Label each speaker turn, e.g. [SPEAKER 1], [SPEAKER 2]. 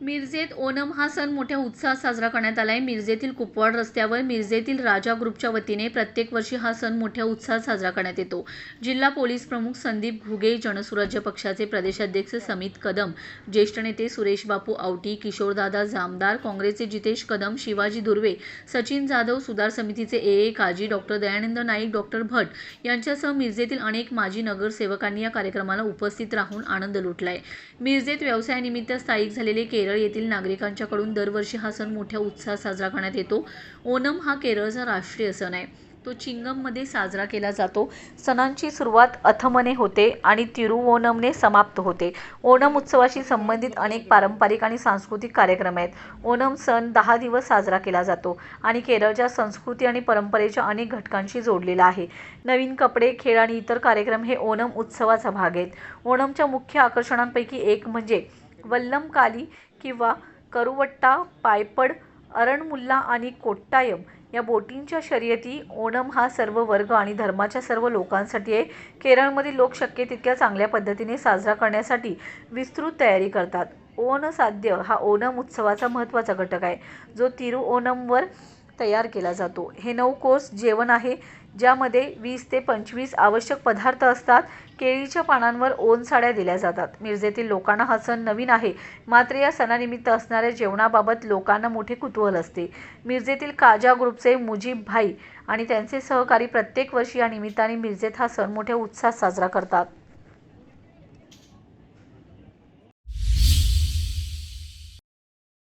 [SPEAKER 1] मिरजेत ओणम हा सण मोठ्या उत्साहात साजरा करण्यात आला आहे मिरजेतील कुपवाड रस्त्यावर मिरजेतील राजा ग्रुपच्या वतीने प्रत्येक वर्षी हा सण मोठ्या उत्साहात साजरा करण्यात येतो. जिल्हा पोलीस प्रमुख संदीप घुगे जनसुराज्य पक्षाचे प्रदेशाध्यक्ष समित कदम ज्येष्ठ नेते सुरेश बापू आवटी किशोरदादा जामदार काँग्रेसचे जितेश कदम शिवाजी दुर्वे सचिन जाधव सुधार समितीचे A A Kazi doctor Dayanand Naik doctor Bhat यांच्यासह मिरजेतील अनेक माजी नगरसेवकांनी या कार्यक्रमाला उपस्थित राहून आनंद लुटलाय. मिरजेत व्यवसायानिमित्त स्थायिक झालेले केरळ येथील नागरिकांच्याकडून दरवर्षी हा सण मोठ्या उत्साहात साजरा करण्यात येतो. ओणम हा केरळचा राष्ट्रीय सण आहे. तो चिंगममध्ये साजरा केला जातो. सणांची सुरुवात अथमने होते आणि तिरुओणमने समाप्त होते. ओणम उत्सवाशी संबंधित अनेक पारंपरिक आणि सांस्कृतिक कार्यक्रम आहेत. ओणम सण दहा दिवस साजरा केला जातो आणि केरळच्या संस्कृती आणि परंपरेच्या अनेक घटकांशी जोडलेला आहे. नवीन कपडे खेळ आणि इतर कार्यक्रम हे ओणम उत्सवाचा भाग आहेत. ओणमच्या मुख्य आकर्षणांपैकी एक म्हणजे वल्लमकाली किंवा करुवट्टा पायपड अरणमुल्ला आणि कोट्टायम या बोटींच्या शर्यती ओणम हा सर्व वर्ग आणि धर्माच्या सर्व लोकांसाठी आहे. केरळमधील लोक शक्य तितक्या चांगल्या पद्धतीने साजरा करण्यासाठी विस्तृत तयारी करतात. ओण साध्य हा ओणम उत्सवाचा महत्त्वाचा घटक आहे. जो तिरुओणमवर तयार केला जातो. हे नऊ कोर्स जेवण आहे ज्यामध्ये वीस ते पंचवीस आवश्यक पदार्थ असतात. केळीच्या पानांवर ओन साड्या दिल्या जातात. मिरजेतील लोकांना हा सण नवीन आहे. मात्र या सणानिमित्त असणाऱ्या जेवणाबाबत लोकांना मोठे कुतूहल असते. मिरजेतील काजा ग्रुपचे मुजीब भाई आणि त्यांचे सहकारी प्रत्येक वर्षी या निमित्ताने मिरजेत हा सण मोठ्या उत्साहात साजरा करतात.